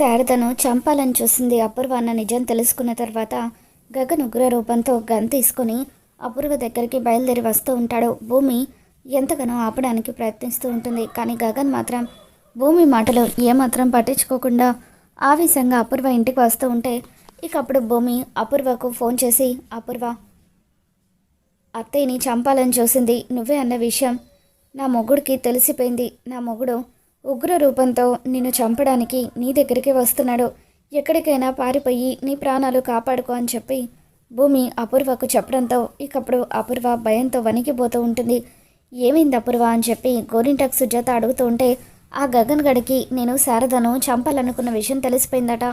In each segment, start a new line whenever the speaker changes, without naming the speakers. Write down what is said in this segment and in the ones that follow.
శారదను చంపాలని చూసింది అపూర్వ అన్న నిజం తెలుసుకున్న తర్వాత గగన్ ఉగ్ర రూపంతో గన్ తీసుకొని అపూర్వ దగ్గరికి బయలుదేరి వస్తూ ఉంటాడు. భూమి ఎంతగానో ఆపడానికి ప్రయత్నిస్తూ ఉంటుంది. కానీ గగన్ మాత్రం భూమి మాటలు ఏమాత్రం పట్టించుకోకుండా ఆవేశంగా అపూర్వ ఇంటికి వస్తూ ఉంటే ఇక అప్పుడు భూమి అపూర్వకు ఫోన్ చేసి అపూర్వ అత్తయ్యని చంపాలని చూసింది. నువ్వే అన్న విషయం నా మొగుడికి తెలిసిపోయింది. నా మొగుడు ఉగ్ర రూపంతో నిన్ను చంపడానికి నీ దగ్గరికి వస్తున్నాడు. ఎక్కడికైనా పారిపోయి నీ ప్రాణాలు కాపాడుకో అని చెప్పి భూమి అపూర్వకు చెప్పడంతో ఇకప్పుడు అపూర్వ భయంతో వణికిపోతూ ఉంటుంది. ఏమైంది అపూర్వ అని చెప్పి గోరింటకు సుజాత అడుగుతూ ఉంటే ఆ గగన్ గడికి నేను శారదను చంపాలనుకున్న విషయం తెలిసిపోయిందట.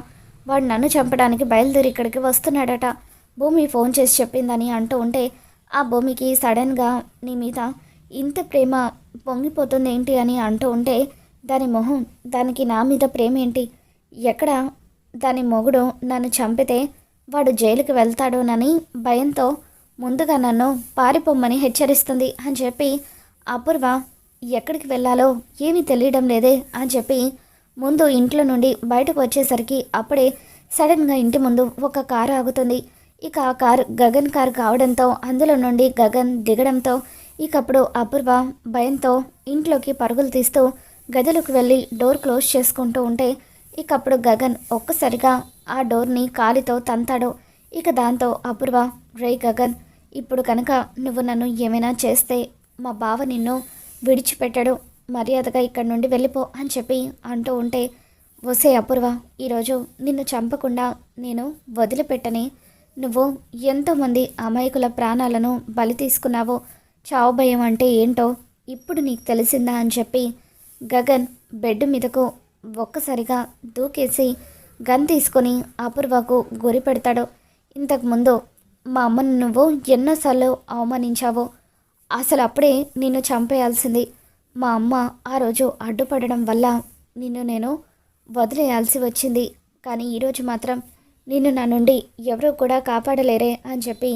వాడు నన్ను చంపడానికి బయలుదేరి ఇక్కడికి వస్తున్నాడట. భూమి ఫోన్ చేసి చెప్పిందని అంటూ ఉంటే ఆ భూమికి సడన్గా నీ మీద ఇంత ప్రేమ పొంగిపోతుంది ఏంటి అని అంటూ ఉంటే దాని మొహం దానికి నా మీద ప్రేమ ఏంటి? ఎక్కడ దాని మొగుడు నన్ను చంపితే వాడు జైలుకి వెళ్తాడోనని భయంతో ముందుగా నన్ను పారిపోమ్మని హెచ్చరిస్తుంది అని చెప్పి అపూర్వ ఎక్కడికి వెళ్ళాలో ఏమీ తెలియడం లేదే అని చెప్పి ముందు ఇంట్లో నుండి బయటకు వచ్చేసరికి అప్పుడే సడన్గా ఇంటి ముందు ఒక కారు ఆగుతుంది. ఇక ఆ కారు గగన్ కారు కావడంతో అందులో నుండి గగన్ దిగడంతో ఇకప్పుడు అపూర్వ భయంతో ఇంట్లోకి పరుగులు తీస్తూ గదిలోకి వెళ్ళి డోర్ క్లోజ్ చేసుకుంటూ ఉంటే ఇకప్పుడు గగన్ ఒక్కసారిగా ఆ డోర్ని కాలితో తంతాడు. ఇక దాంతో అపూర్వ రే గగన్ ఇప్పుడు కనుక నువ్వు నన్ను ఏమైనా చేస్తే మా బావ నిన్ను విడిచిపెట్టాడు. మర్యాదగా ఇక్కడి నుండి వెళ్ళిపో అని చెప్పి అంటూ ఉంటే వసే అపూర్వ ఈరోజు నిన్ను చంపకుండా నేను వదిలిపెట్టని నువ్వు ఎంతోమంది అమాయకుల ప్రాణాలను బలి తీసుకున్నావో చావు భయం అంటే ఏంటో ఇప్పుడు నీకు తెలిసిందా అని చెప్పి గగన్ బెడ్ మీదకు ఒక్కసారిగా దూకేసి గన్ తీసుకొని అపూర్వకు గురి పెడతాడు. ఇంతకుముందు మా అమ్మను నువ్వు ఎన్నోసార్లు అవమానించావు. అసలు అప్పుడే నిన్ను చంపేయాల్సింది. మా అమ్మ ఆ రోజు అడ్డుపడడం వల్ల నిన్ను నేను వదిలేయాల్సి వచ్చింది. కానీ ఈరోజు మాత్రం నిన్ను నా నుండి ఎవరూ కూడా కాపాడలేరే అని చెప్పి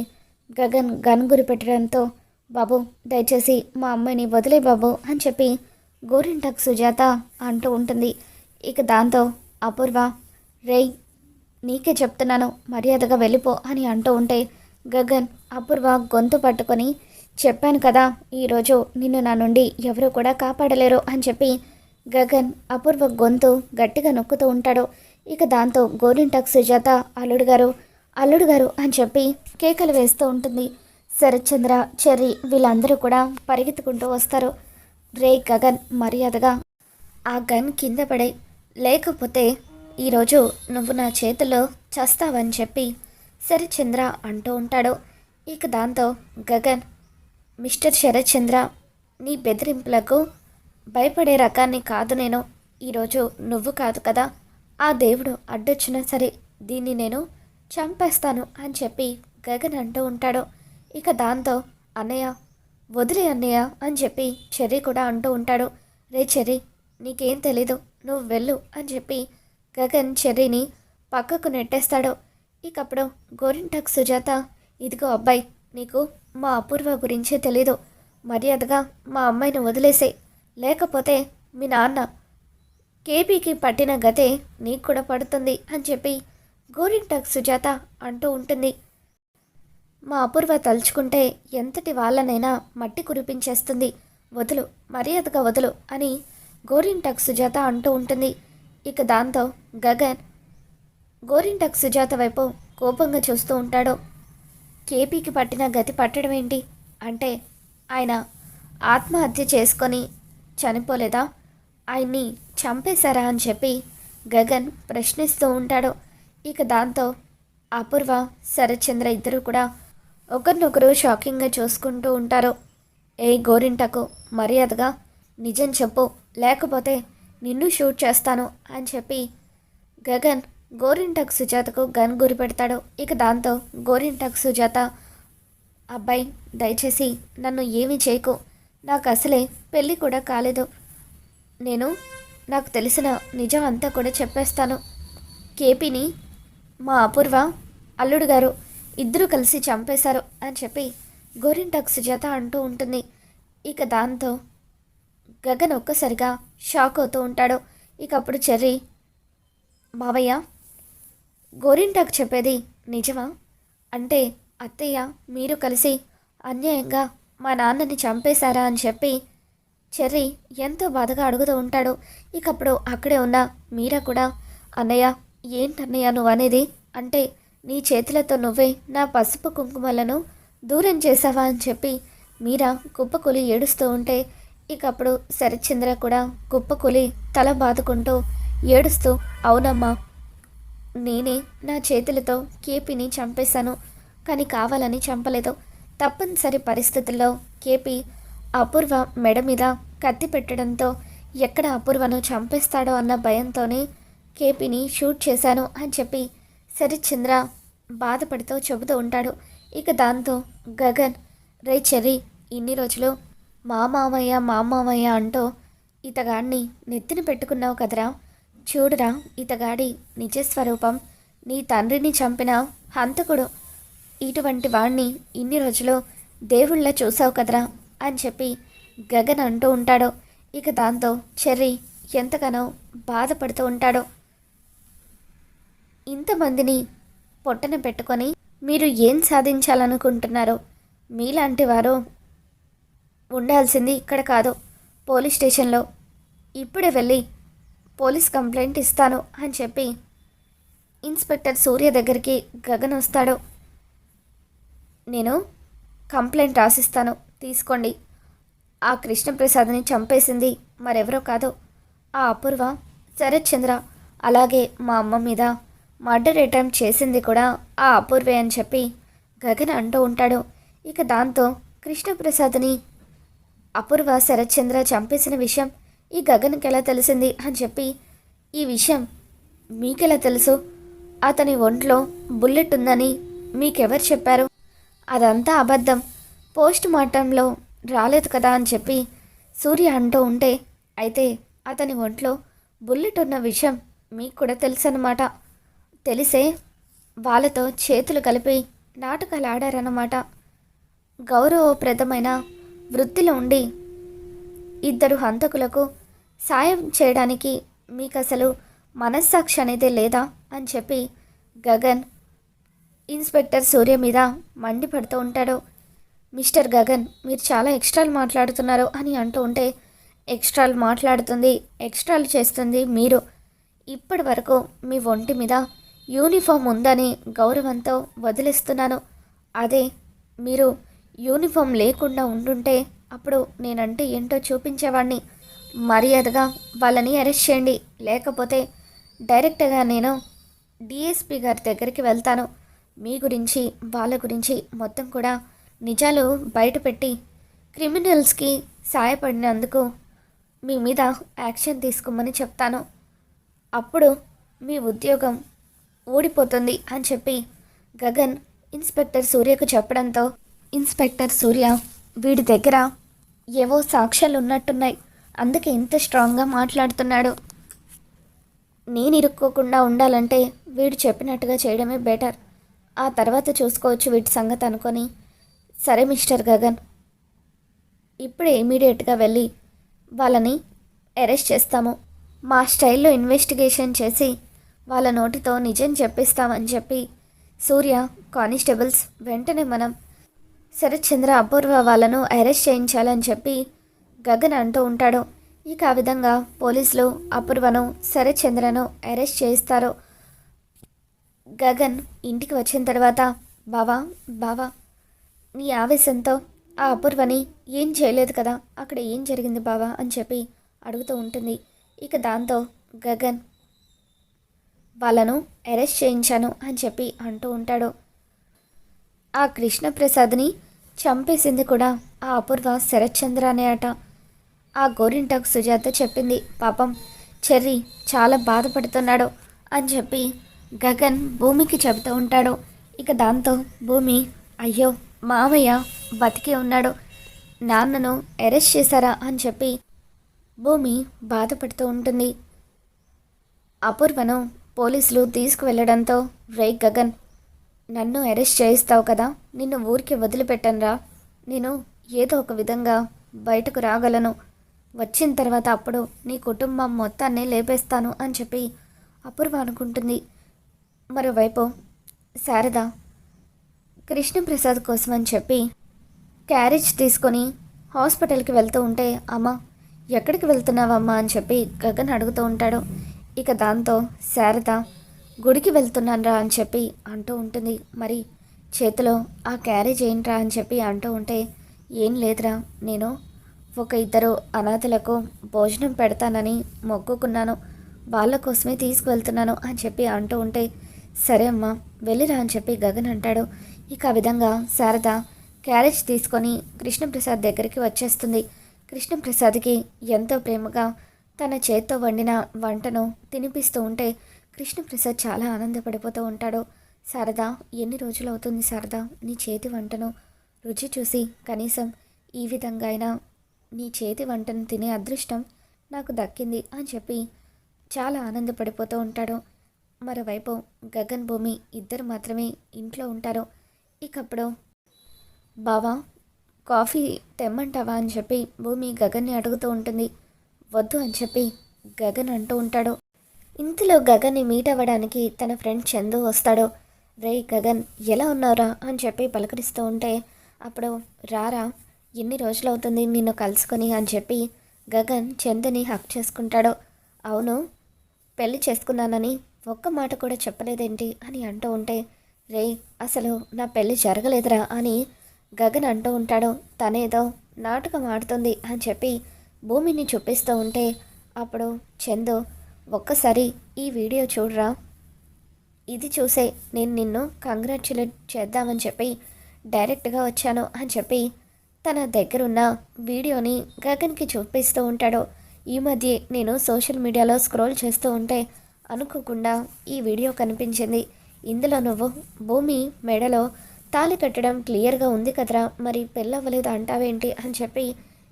గగన్ గన్ గురి పెట్టడంతో బాబు దయచేసి మా అమ్మాయిని వదిలే బాబు అని చెప్పి గోరింటక్ సుజాత అంటూ ఉంటుంది. ఇక దాంతో అపూర్వ రేయ్ నీకే చెప్తున్నాను మర్యాదగా వెళ్ళిపో అని అంటూ ఉంటే గగన్ అపూర్వ గొంతు పట్టుకొని చెప్పాను కదా ఈరోజు నిన్ను నా నుండి ఎవరు కూడా కాపాడలేరు అని చెప్పి గగన్ అపూర్వ గొంతు గట్టిగా నొక్కుతూ ఉంటాడు. ఇక దాంతో గోరింటక్ సుజాత అల్లుడు గారు అల్లుడు గారు అని చెప్పి కేకలు వేస్తూ ఉంటుంది. శరత్చంద్ర చెర్రీ వీళ్ళందరూ కూడా పరిగెత్తుకుంటూ వస్తారు. రే గగన్ మర్యాదగా ఆ గన్ కింద పడే లేకపోతే ఈరోజు నువ్వు నా చేతిలో చస్తావని చెప్పి శరత్చంద్ర అంటూ ఉంటాడు. ఇక దాంతో గగన్ మిస్టర్ శరత్చంద్ర నీ బెదిరింపులకు భయపడే రకాన్ని కాదు నేను. ఈరోజు నువ్వు కాదు కదా. ఆ దేవుడు అడ్డొచ్చినా సరే దీన్ని నేను చంపేస్తాను అని చెప్పి గగన్ అంటూ ఉంటాడు. ఇక దాంతో అన్నయ్య వదిలే అన్నయ్య అని చెప్పి చెర్రీ కూడా అంటూ ఉంటాడు. రే చెర్రీ నీకేం తెలీదు. నువ్వు వెళ్ళు అని చెప్పి గగన్ చెర్రీని పక్కకు నెట్టేస్తాడు. ఇకప్పుడు గోరింటక్ సుజాత ఇదిగో అబ్బాయి నీకు మా అపూర్వ గురించే తెలీదు. మర్యాదగా మా అమ్మాయిని వదిలేసే. లేకపోతే మీ నాన్న కేపీకి పట్టిన గతే నీకు కూడా పడుతుంది అని చెప్పి గోరింటక్ సుజాత అంటూ ఉంటుంది. మా అపూర్వ తలుచుకుంటే ఎంతటి వాళ్ళనైనా మట్టి కురిపించేస్తుంది. వదులు మర్యాదగా వదులు అని గోరింటక్ సుజాత అంటూ ఉంటుంది. ఇక దాంతో గగన్ గోరింటక్ సుజాత వైపు కోపంగా చూస్తూ ఉంటాడు. కేపీకి పట్టిన గతి పట్టడం ఏంటి? అంటే ఆయన ఆత్మహత్య చేసుకొని చనిపోలేదా? ఆయన్ని చంపేశారా అని చెప్పి గగన్ ప్రశ్నిస్తూ ఉంటాడు. ఇక దాంతో అపూర్వ శరత్చంద్ర ఇద్దరు కూడా ఒకరినొకరు షాకింగ్గా చూసుకుంటూ ఉంటారు. ఏ గోరింటకు మర్యాదగా నిజం చెప్పు లేకపోతే నిన్ను షూట్ చేస్తాను అని చెప్పి గగన్ గోరింటక్ సుజాతకు గన్ గురి పెడతాడు. ఇక దాంతో గోరింటక్ సుజాత అబ్బాయి దయచేసి నన్ను ఏమీ చేయకు. నాకు అసలే పెళ్ళి కూడా కాలేదు. నేను నాకు తెలిసిన నిజం అంతా కూడా చెప్పేస్తాను. కేపీని మా అపూర్వ అల్లుడు గారు ఇద్దరు కలిసి చంపేశారు అని చెప్పి గోరింటక్ సుజాత అంటూ ఉంటుంది. ఇక దాంతో గగన్ ఒక్కసారిగా షాక్ అవుతూ ఉంటాడు. ఇక అప్పుడు చెర్రీ మావయ్య గోరింటాకు చెప్పేది నిజమా? అంటే అత్తయ్య మీరు కలిసి అన్యాయంగా మా నాన్నని చంపేశారా? అని చెప్పి చెర్రీ ఎంతో బాధగా అడుగుతూ ఉంటాడు. ఇకప్పుడు అక్కడే ఉన్న మీరా కూడా అన్నయ్య ఏంటన్నయ్య నువ్వు అనేది? అంటే నీ చేతులతో నువ్వే నా పసుపు కుంకుమలను దూరం చేసావా అని చెప్పి మీరా కుప్పకూలి ఏడుస్తూ ఉంటే ఇక అప్పుడు శరత్చంద్ర కూడా కుప్పకూలి తల బాదుకుంటూ ఏడుస్తూ అవునమ్మా నేనే నా చేతులతో కేపీని చంపేశాను కానీ కావాలని చంపలేదు. తప్పనిసరి పరిస్థితుల్లో కేపీ అపూర్వ మెడ మీద కత్తి పెట్టడంతో ఎక్కడ అపూర్వను చంపేస్తాడో అన్న భయంతోనే కేపీని షూట్ చేశాను అని చెప్పి శరత్చంద్ర బాధపడుతూ చెబుతూ ఉంటాడు. ఇక దాంతో గగన్ రే చెర్రీ ఇన్ని రోజులు మా మామయ్య మా మామయ్య అంటూ ఇతగాడిని నెత్తిన పెట్టుకున్నావు కదరా. చూడురా ఇతగాడి నిజస్వరూపం నీ తండ్రిని చంపిన హంతకుడు. ఇటువంటి వాణ్ణి ఇన్ని రోజులు దేవుళ్ళ చూసావు కదరా అని చెప్పి గగన్ అంటూ ఉంటాడు. ఇక దాంతో చెర్రీ ఎంతగానో బాధపడుతూ ఉంటాడు. ఇంతమందిని పొట్టన పెట్టుకొని మీరు ఏం సాధించాలనుకుంటున్నారో మీలాంటి వారు ఉండాల్సింది ఇక్కడ కాదు పోలీస్ స్టేషన్లో. ఇప్పుడే వెళ్ళి పోలీస్ కంప్లైంట్ ఇస్తాను అని చెప్పి ఇన్స్పెక్టర్ సూర్య దగ్గరికి గగన్ వస్తాడు. నేను కంప్లైంట్ రాసిస్తాను తీసుకోండి. ఆ కృష్ణప్రసాద్ని చంపేసింది మరెవరో కాదు ఆ అపూర్వ శరత్ చంద్ర అలాగే మా అమ్మ మీద మర్డర్ అటెంప్ట్ చేసింది కూడా ఆ అపూర్వే అని చెప్పి గగన్ అంటూ ఉంటాడు. ఇక దాంతో కృష్ణప్రసాద్ని అపూర్వ శరత్చంద్ర చంపేసిన విషయం ఈ గగన్కి ఎలా తెలిసింది అని చెప్పి ఈ విషయం మీకెలా తెలుసు? అతని ఒంట్లో బుల్లెట్ ఉందని మీకెవరు చెప్పారు? అదంతా అబద్ధం. పోస్ట్ మార్టంలో రాలేదు కదా అని చెప్పి సూర్య అంటూ ఉంటే అయితే అతని ఒంట్లో బుల్లెట్ ఉన్న విషయం మీకు కూడా తెలుసు అన్నమాట తెలిసే వాళ్ళతో చేతులు కలిపి నాటకాలు ఆడారన్నమాట. గౌరవప్రదమైన వృత్తిలో ఉండి ఇద్దరు హంతకులకు సాయం చేయడానికి మీకు అసలు మనస్సాక్షి అనేదే లేదా అని చెప్పి గగన్ ఇన్స్పెక్టర్ సూర్య మీద మండిపడుతూ ఉంటాడు. మిస్టర్ గగన్ మీరు చాలా ఎక్స్ట్రాలు మాట్లాడుతున్నారు అని అంటూ ఉంటే ఎక్స్ట్రాలు మాట్లాడుతుంది ఎక్స్ట్రాలు చేస్తుంది మీరు. ఇప్పటి వరకు మీ ఒంటి మీద యూనిఫామ్ ఉందని గౌరవంతో వదిలేస్తున్నాను. అదే మీరు యూనిఫామ్ లేకుండా ఉండుంటే అప్పుడు నేనంటే ఏంటో చూపించేవాడిని మర్యాదగా వాళ్ళని అరెస్ట్ చేయండి. లేకపోతే డైరెక్ట్గా నేను డిఎస్పి గారి దగ్గరికి వెళ్తాను. మీ గురించి వాళ్ళ గురించి మొత్తం కూడా నిజాలు బయటపెట్టి క్రిమినల్స్కి సాయపడినందుకు మీ మీద యాక్షన్ తీసుకోమని చెప్తాను. అప్పుడు మీ ఉద్యోగం ఓడిపోతుంది అని చెప్పి గగన్ ఇన్స్పెక్టర్ సూర్యకు చెప్పడంతో ఇన్స్పెక్టర్ సూర్య వీడి దగ్గర ఏవో సాక్ష్యాలు ఉన్నట్టున్నాయి. అందుకే ఇంత స్ట్రాంగ్గా మాట్లాడుతున్నాడు. నేను ఇరుక్కోకుండా ఉండాలంటే వీడు చెప్పినట్టుగా చేయడమే బెటర్. ఆ తర్వాత చూసుకోవచ్చు వీటి సంగతి అనుకొని సరే మిస్టర్ గగన్. ఇప్పుడే ఇమీడియట్గా వెళ్ళి వాళ్ళని అరెస్ట్ చేస్తాము. మా స్టైల్లో ఇన్వెస్టిగేషన్ చేసి వాళ్ళ నోటితో నిజం చెప్పిస్తామని చెప్పి సూర్య కానిస్టేబుల్స్ వెంటనే మనం శరత్చంద్ర అపూర్వ వాళ్ళను అరెస్ట్ చేయించాలని చెప్పి గగన్ అంటూ ఉంటాడు. ఇక ఆ విధంగా పోలీసులు అపూర్వను శరత్చంద్రను అరెస్ట్ చేస్తారు గగన్ ఇంటికి వచ్చిన తర్వాత బావా బావా నీ ఆవేశంతో ఆ అపూర్వని ఏం చేయలేదు కదా? అక్కడ ఏం జరిగింది బావా? అని చెప్పి అడుగుతూ ఉంటుంది. ఇక దాంతో గగన్ వాళ్ళను అరెస్ట్ చేయించాను అని చెప్పి అంటూ ఉంటాడు. ఆ కృష్ణప్రసాద్ని చంపేసింది కూడా ఆ అపూర్వ శరత్చంద్ర అనే అట. ఆ గోరింటాకు సుజాత చెప్పింది పాపం చెర్రీ చాలా బాధపడుతున్నాడు అని చెప్పి గగన్ భూమికి చెబుతూ ఉంటాడు. ఇక దాంతో భూమి అయ్యో మావయ్య బతికే ఉన్నాడు. నాన్నను అరెస్ట్ చేశారా? అని చెప్పి భూమి బాధపడుతూ ఉంటుంది. అపూర్వను పోలీసులు తీసుకువెళ్ళడంతో రే గగన్ నన్ను అరెస్ట్ చేయిస్తావు కదా? నిన్ను ఊరికి వదిలిపెట్టనురా. నేను ఏదో ఒక విధంగా బయటకు రాగలను. వచ్చిన తర్వాత అప్పుడు నీ కుటుంబం మొత్తాన్ని లేపేస్తాను అని చెప్పి అపూర్వ అనుకుంటుంది. మరోవైపు శారద కృష్ణప్రసాద్ కోసం అని చెప్పి క్యారేజ్ తీసుకొని హాస్పిటల్కి వెళ్తూ ఉంటే అమ్మ ఎక్కడికి వెళ్తున్నావమ్మా? అని చెప్పి గగన్ అడుగుతూ ఉంటాడు. ఇక దాంతో శారద గుడికి వెళ్తున్నానరా అని చెప్పి అంటూ ఉంటుంది. మరి చేతిలో ఆ క్యారేజ్ ఏంట్రా అని చెప్పి అంటూ ఉంటే ఏం లేదురా నేను ఒక ఇద్దరు అనాథలకు భోజనం పెడతానని మొక్కుకున్నాను. వాళ్ళ కోసమే తీసుకువెళ్తున్నాను అని చెప్పి అంటూ ఉంటే సరే అమ్మా వెళ్ళిరా అని చెప్పి గగన్ అంటాడు. ఇక ఆ విధంగా శారద క్యారేజ్ తీసుకొని కృష్ణప్రసాద్ దగ్గరికి వచ్చేస్తుంది. కృష్ణప్రసాద్కి ఎంతో ప్రేమగా తన చేత్తో వండిన వంటను తినిపిస్తూ ఉంటే కృష్ణప్రసాద్ చాలా ఆనందపడిపోతూ ఉంటాడు. సరదా ఎన్ని రోజులు అవుతుంది సరదా నీ చేతి వంటను రుచి చూసి కనీసం ఈ విధంగా అయినా నీ చేతి వంటను తినే అదృష్టం నాకు దక్కింది అని చెప్పి చాలా ఆనందపడిపోతూ ఉంటాడు. మరోవైపు గగన్ భూమి ఇద్దరు మాత్రమే ఇంట్లో ఉంటారు. ఇకప్పుడు బావా కాఫీ తెమ్మంటావా? అని చెప్పి భూమి గగన్ని అడుగుతూ ఉంటుంది. వద్దు అని చెప్పి గగన్ అంటూ ఉంటాడు. ఇంతలో గగన్ని మీట్ అవ్వడానికి తన ఫ్రెండ్ చందు వస్తాడు. రే గగన్ ఎలా ఉన్నారా అని చెప్పి పలకరిస్తూ ఉంటే అప్పుడు రారా ఎన్ని రోజులు అవుతుంది నిన్ను కలుసుకొని? అని చెప్పి గగన్ చందుని హక్ చేసుకుంటాడు. అవును పెళ్ళి చేసుకున్నానని ఒక్క మాట కూడా చెప్పలేదేంటి? అని అంటూ ఉంటే రే అసలు నా పెళ్ళి జరగలేదురా? అని గగన్ అంటూ ఉంటాడు. తనేదో నాటకం ఆడుతుంది అని చెప్పి భూమిని చూపిస్తూ ఉంటే అప్పుడు చందు ఒక్కసారి ఈ వీడియో చూడరా. ఇది చూసే నేను నిన్ను కంగ్రాచులేట్ చేద్దామని చెప్పి డైరెక్ట్గా వచ్చాను అని చెప్పి తన దగ్గరున్న వీడియోని గగన్కి చూపిస్తూ ఉంటాడు. ఈ మధ్య నేను సోషల్ మీడియాలో స్క్రోల్ చేస్తూ ఉంటే అనుకోకుండా ఈ వీడియో కనిపించింది. ఇందులో నువ్వు భూమి మెడలో తాళి కట్టడం క్లియర్గా ఉంది కదరా మరి పెళ్ళవ్వలేదు అంటావేంటి అని చెప్పి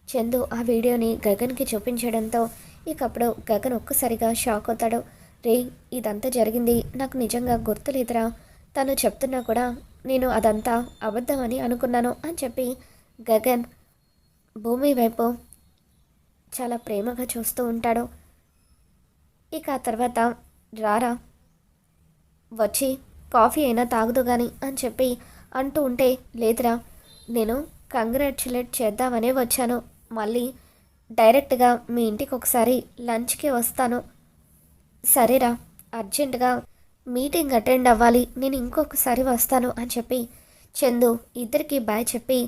చందు ఆ వీడియోని గగన్కి చూపించడంతో ఇకప్పుడు గగన్ ఒక్కసారిగా షాక్ అవుతాడు. రే ఇదంతా జరిగింది. నాకు నిజంగా గుర్తులేదురా. తను చెప్తున్నా కూడా నేను అదంతా అబద్ధమని అనుకున్నాను అని చెప్పి గగన్ భూమి వైపు చాలా ప్రేమగా చూస్తూ ఉంటాడు. ఇక ఆ తర్వాత రారా వచ్చి కాఫీ అయినా తాగుదు కానీ అని చెప్పి అంటూ ఉంటే లేదురా నేను కంగ్రాచులేట్ చేద్దామనే వచ్చాను. మళ్ళీ డైరెక్ట్గా మీ ఇంటికి ఒకసారి లంచ్కి వస్తాను. సరేరా అర్జెంటుగా మీటింగ్ అటెండ్ అవ్వాలి నేను ఇంకొకసారి వస్తాను అని చెప్పి చందు ఇద్దరికి బాయ్ చెప్పి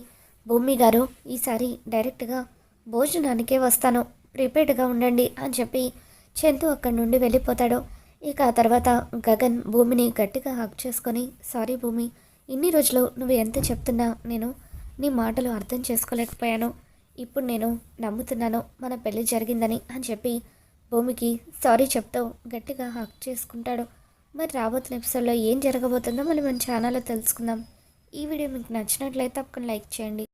భూమి గారు ఈసారి డైరెక్ట్గా భోజనానికే వస్తాను ప్రిపేర్డ్గా ఉండండి అని చెప్పి చందు అక్కడి నుండి వెళ్ళిపోతాడు. ఇక ఆ తర్వాత గగన్ భూమిని గట్టిగా హక్ చేసుకొని సారీ భూమి ఇన్ని రోజులు నువ్వు ఎంత చెప్తున్నా నేను నీ మాటలు అర్థం చేసుకోలేకపోయాను. ఇప్పుడు నేను నమ్ముతున్నాను మన పెళ్ళి జరిగిందని అని చెప్పి భూమికి సారీ చెప్తూ గట్టిగా హక్ చేసుకుంటాడు. మరి రాబోతున్న ఎపిసోడ్లో ఏం జరగబోతుందో మనం మన ఛానల్లో తెలుసుకుందాం. ఈ వీడియో మీకు నచ్చినట్లయితే తప్పకుండా లైక్ చేయండి.